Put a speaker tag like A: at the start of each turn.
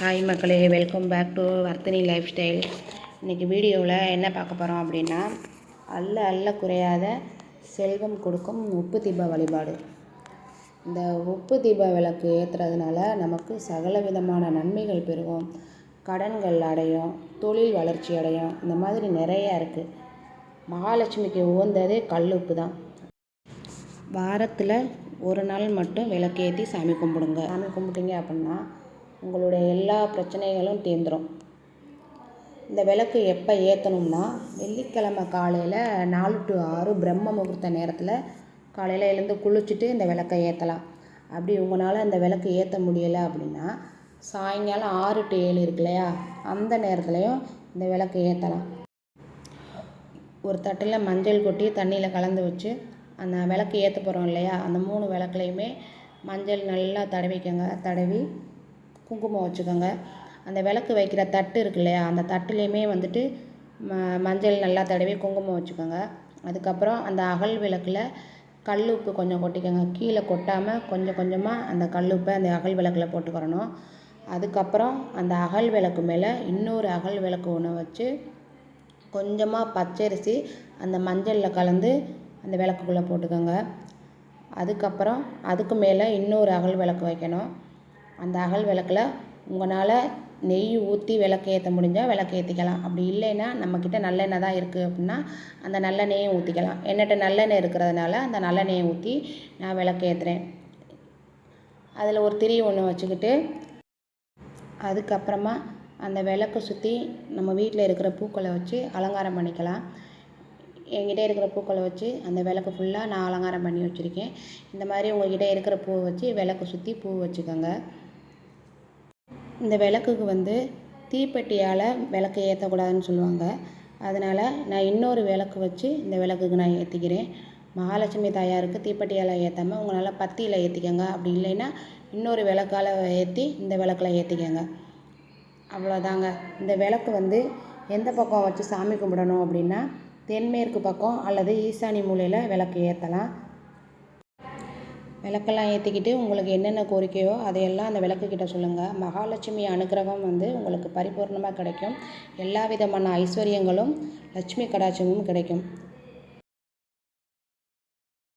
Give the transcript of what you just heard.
A: Hi மக்களே welcome back to Varthani lifestyle இன்றைக்கி வீடியோவில் என்ன பார்க்க போகிறோம் அப்படின்னா அல்ல அல்ல குறையாத செல்வம் கொடுக்கும் உப்பு தீப வழிபாடு. இந்த உப்பு தீப விளக்கு ஏற்றுறதுனால நமக்கு சகல விதமான நன்மைகள் பெருகும். கடன்கள் அடையும் தொழில் வளர்ச்சி அடையும். இந்த மாதிரி நிறையா இருக்குது மகாலட்சுமிக்கு உகந்ததே கல் உப்பு தான். வாரத்தில் ஒரு நாள் மட்டும் விளக்கேற்றி சாமி கும்பிடுங்க. சாமி கும்பிட்டீங்க அப்படின்னா உங்களுடைய எல்லா பிரச்சனைகளும் தீர்ந்துடும் இந்த விளக்கு எப்போ ஏற்றணும்னா வெள்ளிக்கிழமை காலையில் நாலு டு ஆறு பிரம்ம முகூர்த்த நேரத்தில் காலையில் எழுந்து குளிச்சுட்டு இந்த விளக்கை ஏற்றலாம் அப்படி உங்களால் இந்த விளக்கு ஏற்ற முடியலை அப்படின்னா சாயங்காலம் ஆறு டு ஏழு இருக்கு இல்லையா? அந்த நேரத்துலையும் இந்த விளக்கு ஏற்றலாம் ஒரு தட்டில் மஞ்சள் கொட்டி தண்ணியில் கலந்து வச்சு அந்த விளக்கு ஏற்ற போகிறோம் இல்லையா? அந்த மூணு விளக்குலையுமே மஞ்சள் நல்லா தடவிக்கங்க தடவி குங்குமம் வச்சுக்கோங்க. அந்த விளக்கு வைக்கிற தட்டு இருக்கு இல்லையா அந்த தட்டுலேயுமே வந்துட்டு ம மஞ்சள் நல்லா தடவி குங்குமம் வச்சுக்கோங்க. அதுக்கப்புறம் அந்த அகல் விளக்கில் கல் உப்பு கொஞ்சம் கொட்டிக்கோங்க. கீழே கொட்டாமல் கொஞ்சம் கொஞ்சமாக அந்த கல் உப்பை அந்த அகல் விளக்கில் போட்டுக்கிறணும். அதுக்கப்புறம் அந்த அகல் விளக்கு மேலே இன்னொரு அகல் விளக்கு ஒன்று வச்சு கொஞ்சமாக பச்சரிசி அந்த மஞ்சளில் கலந்து அந்த விளக்குக்குள்ளே போட்டுக்கோங்க. அதுக்கப்புறம் அதுக்கு மேலே இன்னொரு அகல் விளக்கு வைக்கணும். அந்த அகல் விளக்கில் உங்களால் நெய் ஊற்றி விளக்கு ஏற்ற முடிஞ்சால் விளக்கு ஏற்றிக்கலாம் அப்படி இல்லைன்னா நம்மக்கிட்ட நல்லெண்ணெய் தான் இருக்குது அப்படின்னா அந்த நல்லெண்ணெயும் ஊற்றிக்கலாம் என்னட்ட நல்லெண்ணெய் இருக்கிறதுனால அந்த நல்லெண்ணெயை ஊற்றி நான் விளக்கு ஏற்றுறேன் அதில் ஒரு திரி ஒன்று வச்சுக்கிட்டு அதுக்கப்புறமா அந்த விளக்கு சுற்றி நம்ம வீட்டில் இருக்கிற பூக்களை வச்சு அலங்காரம் பண்ணிக்கலாம். என்கிட்ட இருக்கிற பூக்களை வச்சு அந்த விளக்கு ஃபுல்லாக நான் அலங்காரம் பண்ணி வச்சுருக்கேன். இந்த மாதிரி உங்கள்கிட்ட இருக்கிற பூவை வச்சு விளக்கு சுற்றி பூ வச்சுக்கோங்க. இந்த விளக்குக்கு வந்து தீப்பெட்டியால் விளக்கு ஏற்றக்கூடாதுன்னு சொல்லுவாங்க. அதனால் நான் இன்னொரு விளக்கு வச்சு இந்த விளக்குக்கு நான் ஏற்றிக்கிறேன் மகாலட்சுமி தாயாருக்கு தீப்பெட்டியால் ஏற்றாமல் உங்களால் பத்தியில் ஏற்றிக்கோங்க அப்படி இல்லைன்னா இன்னொரு விளக்கால் ஏற்றி இந்த விளக்கில் ஏற்றிக்கோங்க அவ்வளோதாங்க. இந்த விளக்கு வந்து எந்த பக்கம் வச்சு சாமி கும்பிடணும் அப்படின்னா தென்மேற்கு பக்கம் அல்லது ஈசானி மூலையில் விளக்கு ஏற்றலாம் விளக்கெல்லாம் ஏற்றிக்கிட்டு உங்களுக்கு என்னென்ன கோரிக்கையோ அதையெல்லாம் அந்த விளக்குக்கிட்ட சொல்லுங்கள் மகாலட்சுமி அனுகிரகம் வந்து உங்களுக்கு பரிபூர்ணமாக கிடைக்கும். எல்லா விதமான ஐஸ்வர்யங்களும் லட்சுமி கடாட்சமும் கிடைக்கும்.